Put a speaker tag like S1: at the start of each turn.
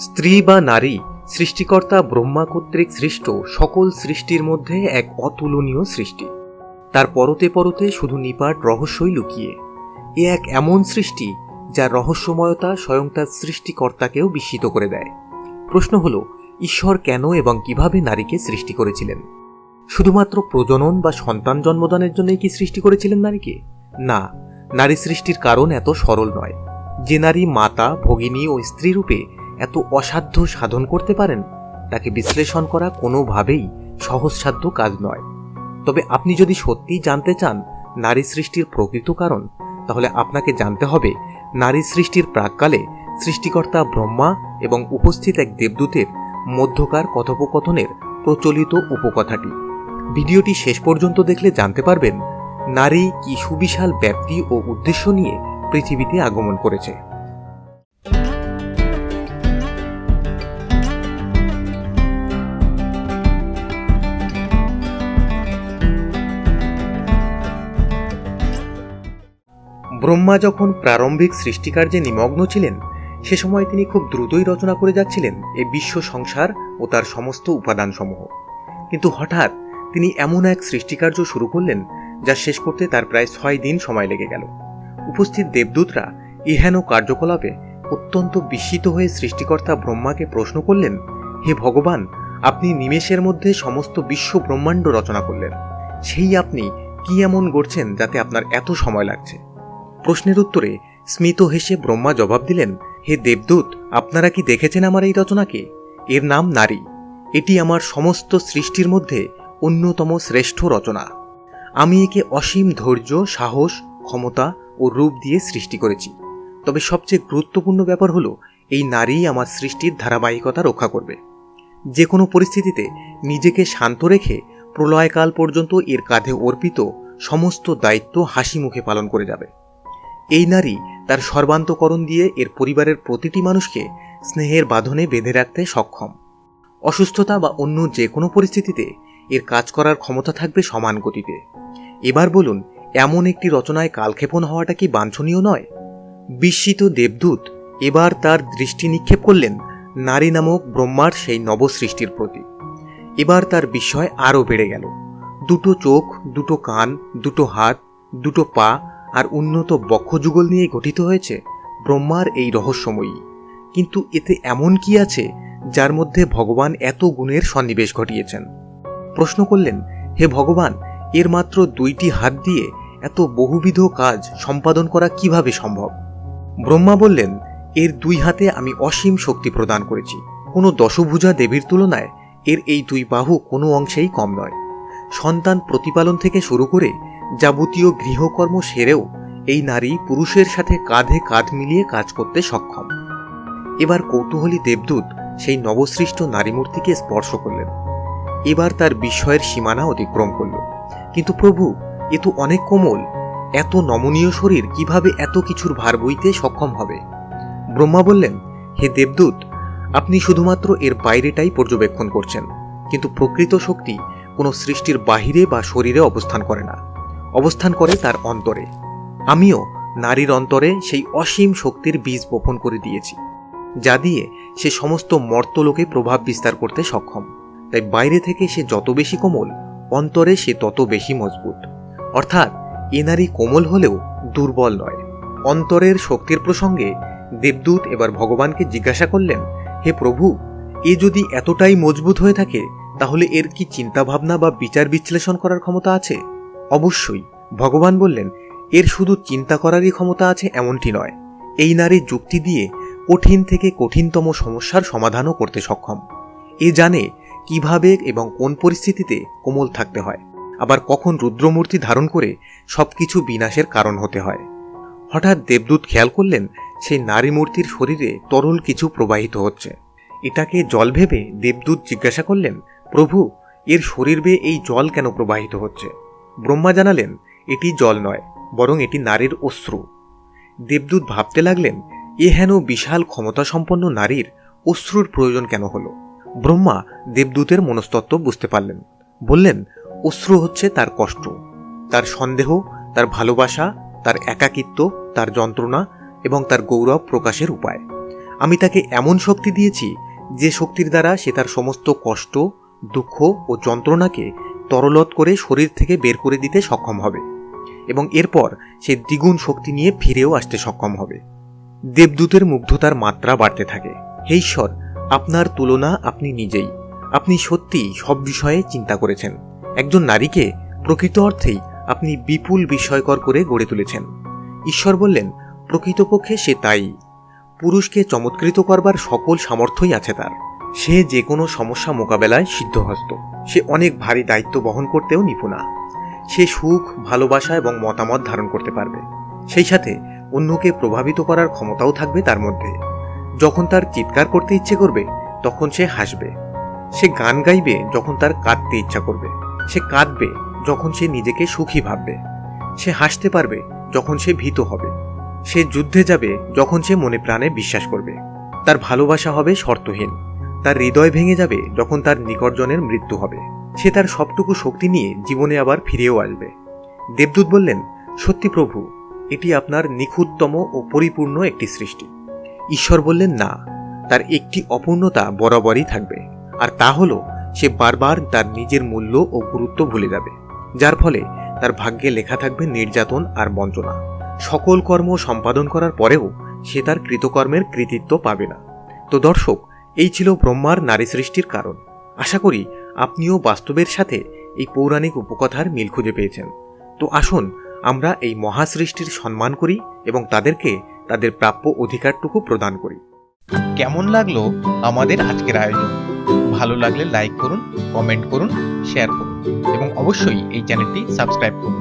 S1: স্ত্রী বা নারী, সৃষ্টিকর্তা ব্রহ্মা কর্তৃক সৃষ্ট সকল সৃষ্টির মধ্যে এক অতুলনীয় সৃষ্টি। তার পরতে পরতে শুধু নিপাট রহস্যই লুকিয়ে। এ এক এমন সৃষ্টি, যার রহস্যময়তা স্বয়ং তার সৃষ্টিকর্তাকেও বিস্মিত করে দেয়। প্রশ্ন হল, ঈশ্বর কেন এবং কীভাবে নারীকে সৃষ্টি করেছিলেন? শুধুমাত্র প্রজনন বা সন্তান জন্মদানের জন্যই কি সৃষ্টি করেছিলেন নারীকে? না, নারী সৃষ্টির কারণ এত সরল নয়। যে নারী মাতা, ভগিনী ও স্ত্রী রূপে এত অসাধ্য সাধন করতে পারেন? তাকে বিশ্লেষণ করা কোনোভাবেই সহজসাধ্য কাজ নয়। তবে আপনি যদি সত্যি জানতে চান নারী সৃষ্টির প্রকৃত কারণ, তাহলে আপনাকে জানতে হবে নারী সৃষ্টির প্রাককালে সৃষ্টিকর্তা ব্রহ্মা এবং উপস্থিত এক দেবদূতের মধ্যকার কথোপকথনের প্রচলিত উপকথাটি। ভিডিওটি শেষ পর্যন্ত দেখলে জানতে পারবেন নারী কি সুবিশাল ব্যাপ্তি ও উদ্দেশ্য নিয়ে পৃথিবীতে আগমন করেছে। ব্রহ্মা যখন প্রারম্ভিক সৃষ্টিকার্যে নিমগ্ন ছিলেন, সে সময় তিনি খুব দ্রুতই রচনা করে যাচ্ছিলেন এই বিশ্ব সংসার ও তার সমস্ত উপাদানসমূহ। কিন্তু হঠাৎ তিনি এমন এক সৃষ্টিকার্য শুরু করলেন, যা শেষ করতে তার প্রায় ছয় দিন সময় লেগে গেল। উপস্থিত দেবদূতরা ইহেন কার্যকলাপে অত্যন্ত বিস্মিত হয়ে সৃষ্টিকর্তা ব্রহ্মাকে প্রশ্ন করলেন, হে ভগবান, আপনি নিমেষের মধ্যে সমস্ত বিশ্ব ব্রহ্মাণ্ড রচনা করলেন। সেই আপনি কি এমন গড়ছেন যাতে আপনার এত সময় লাগছে? প্রশ্নের উত্তরে স্মিত হেসে ব্রহ্মা জবাব দিলেন, হে দেবদূত, আপনারা কি দেখেছেন আমার এই রচনাকে? এর নাম নারী। এটি আমার সমস্ত সৃষ্টির মধ্যে অন্যতম শ্রেষ্ঠ রচনা। আমি একে অসীম ধৈর্য, সাহস, ক্ষমতা ও রূপ দিয়ে সৃষ্টি করেছি। তবে সবচেয়ে গুরুত্বপূর্ণ ব্যাপার হলো, এই নারী আমার সৃষ্টির ধারাবাহিকতা রক্ষা করবে। যে কোনো পরিস্থিতিতে নিজেকে শান্ত রেখে প্রলয়কাল পর্যন্ত এর কাঁধে অর্পিত সমস্ত দায়িত্ব হাসি মুখে পালন করে যাবে। এই নারী তার সর্বান্তকরণ দিয়ে এর পরিবারের প্রতিটি মানুষকে স্নেহের বাঁধনে বেঁধে রাখতে সক্ষম। অসুস্থতা বা অন্য যে কোনো পরিস্থিতিতে এর কাজ করার ক্ষমতা থাকবে সমান গতিতে। এবার বলুন, এমন একটি রচনায় কালক্ষেপণ হওয়াটা কি বাঞ্ছনীয় নয়? বিস্মিত দেবদূত এবার তার দৃষ্টি নিক্ষেপ করলেন নারী নামক ব্রহ্মার সেই নবসৃষ্টির প্রতি। এবার তার বিস্ময় আরও বেড়ে গেল। দুটো চোখ, দুটো কান, দুটো হাত, দুটো পা আর উন্নত বক্ষযুগল নিয়ে গঠিত হয়েছে ব্রহ্মার এই রহস্যময়ী। কিন্তু এতে এমন কি আছে যার মধ্যে ভগবান এত গুণের সন্নিবেশ ঘটিয়েছেন? প্রশ্ন করলেন, হে ভগবান, এর মাত্র দুইটি হাত দিয়ে এত বহুবিধ কাজ সম্পাদন করা কীভাবে সম্ভব? ব্রহ্মা বললেন, এর দুই হাতে আমি অসীম শক্তি প্রদান করেছি। কোনো দশভুজা দেবীর তুলনায় এর এই দুই বাহু কোনো অংশেই কম নয়। সন্তান প্রতিপালন থেকে শুরু করে যাবতীয় গৃহকর্ম সেরেও এই নারী পুরুষের সাথে কাঁধে কাঁধ মিলিয়ে কাজ করতে সক্ষম। এবার কৌতূহলী দেবদূত সেই নবসৃষ্ট নারী মূর্তিকে স্পর্শ করলেন। এবার তার বিস্ময়ের সীমানা অতিক্রম করল। কিন্তু প্রভু, এ তো অনেক কোমল। এত নমনীয় শরীর কীভাবে এত কিছুর ভার বইতে সক্ষম হবে? ব্রহ্মা বললেন, হে দেবদূত, আপনি শুধুমাত্র এর বাইরেটাই পর্যবেক্ষণ করছেন, কিন্তু প্রকৃত শক্তি কোনো সৃষ্টির বাহিরে বা শরীরে অবস্থান করে না। অবস্থান করে তার অন্তরে। আমিও নারীর অন্তরে সেই অসীম শক্তির বীজ বপন করে দিয়েছি, যা দিয়ে সে সমস্ত মর্তলোকে প্রভাব বিস্তার করতে সক্ষম। তাই বাইরে থেকে সে যত বেশি কোমল, অন্তরে সে তত বেশি মজবুত। অর্থাৎ এ নারী কোমল হলেও দুর্বল নয়। অন্তরের শক্তির প্রসঙ্গে দেবদূত এবার ভগবানকে জিজ্ঞাসা করলেন, হে প্রভু, এ যদি এতটাই মজবুত হয়ে থাকে, তাহলে এর কি চিন্তাভাবনা বা বিচার বিশ্লেষণ করার ক্ষমতা আছে? অবশ্যই, ভগবান বললেন, এর শুধু চিন্তা করারই ক্ষমতা আছে এমনটি নয়। এই নারী যুক্তি দিয়ে কঠিন থেকে কঠিনতম সমস্যার সমাধানও করতে সক্ষম। এ জানে কীভাবে এবং কোন পরিস্থিতিতে কোমল থাকতে হয়। আবার কখন রুদ্রমূর্তি ধারণ করে সবকিছু বিনাশের কারণ হতে হয়। হঠাৎ দেবদূত খেয়াল করলেন, সেই নারী মূর্তির শরীরে তরল কিছু প্রবাহিত হচ্ছে। এটাকে জল ভেবে দেবদূত জিজ্ঞাসা করলেন, প্রভু, এর শরীর বেয়ে এই জল কেন প্রবাহিত হচ্ছে? ব্রহ্মা জানালেন, এটি জল নয়, বরং এটি নারীর অশ্রু। দেবদূত ভাবতে লাগলেন, এ হেন বিশাল ক্ষমতাসম্পন্ন নারীর অশ্রুর প্রয়োজন কেন হলো? ব্রহ্মা দেবদূতের মনস্তত্ত্ব বুঝতে পারলেন। বললেন, অশ্রু হচ্ছে তার কষ্ট, তার সন্দেহ, তার ভালোবাসা, তার একাকিত্ব, তার যন্ত্রণা এবং তার গৌরব প্রকাশের উপায়। আমি তাকে এমন শক্তি দিয়েছি যে শক্তির দ্বারা সে তার সমস্ত কষ্ট, দুঃখ ও যন্ত্রণাকে তরলত করে শরীর থেকে বের করে দিতে সক্ষম হবে এবং এরপর সে দ্বিগুণ শক্তি নিয়ে ফিরেও আসতে সক্ষম হবে। দেবদূতের মুগ্ধতার মাত্রা বাড়তে থাকে। হে ঈশ্বর, আপনার তুলনা আপনি নিজেই। আপনি সত্যিই সব বিষয়ে চিন্তা করেছেন। একজন নারীকে প্রকৃত অর্থেই আপনি বিপুল বিস্ময়কর করে গড়ে তুলেছেন। ঈশ্বর বললেন, প্রকৃতপক্ষে সে তাই। পুরুষকে চমৎকৃত করবার সকল সামর্থ্যই আছে তার। সে যে কোনো সমস্যা মোকাবেলায় সিদ্ধহস্ত। সে অনেক ভারী দায়িত্ব বহন করতেও নিপুণা। সে সুখ, ভালোবাসা এবং মতামত ধারণ করতে পারবে। সেই সাথে অন্যকে প্রভাবিত করার ক্ষমতাও থাকবে তার মধ্যে। যখন তার চিৎকার করতে ইচ্ছে করবে, তখন সে হাসবে। সে গান গাইবে যখন তার কাঁদতে ইচ্ছা করবে। সে কাঁদবে যখন সে নিজেকে সুখী ভাববে। সে হাসতে পারবে যখন সে ভীত হবে। সে যুদ্ধে যাবে যখন সে মনে প্রাণে বিশ্বাস করবে। তার ভালোবাসা হবে শর্তহীন। তার হৃদয় ভেঙে যাবে যখন তার নিকটজনের মৃত্যু হবে। সে তার সবটুকু শক্তি নিয়ে জীবনে আবার ফিরেও আসবে। দেবদূত বললেন, সত্যি প্রভু, এটি আপনার নিখুঁততম ও পরিপূর্ণ একটি সৃষ্টি। ঈশ্বর বললেন, না, তার একটি অপূর্ণতা বরাবরই থাকবে, আর তা হলো, সে বারবার তার নিজের মূল্য ও গুরুত্ব ভুলে যাবে, যার ফলে তার ভাগ্যে লেখা থাকবে নির্যাতন আর বঞ্চনা। সকল কর্ম সম্পাদন করার পরেও সে তার কৃতকর্মের কৃতিত্ব পাবে না। তো দর্শক এই ছিল ব্রহ্মার নারী সৃষ্টির কারণ। আশা করি আপনিও বাস্তবের সাথে এই পৌরাণিক উপকথার মিল খুঁজে পেয়েছেন। তো আসুন, আমরা এই মহাসৃষ্টির সম্মান করি এবং তাদেরকে তাদের প্রাপ্য অধিকারটুকু প্রদান করি।
S2: কেমন লাগল আমাদের আজকের আয়োজন? ভালো লাগলে লাইক করুন কমেন্ট করুন শেয়ার করুন এবং অবশ্যই এই চ্যানেলটি সাবস্ক্রাইব করুন।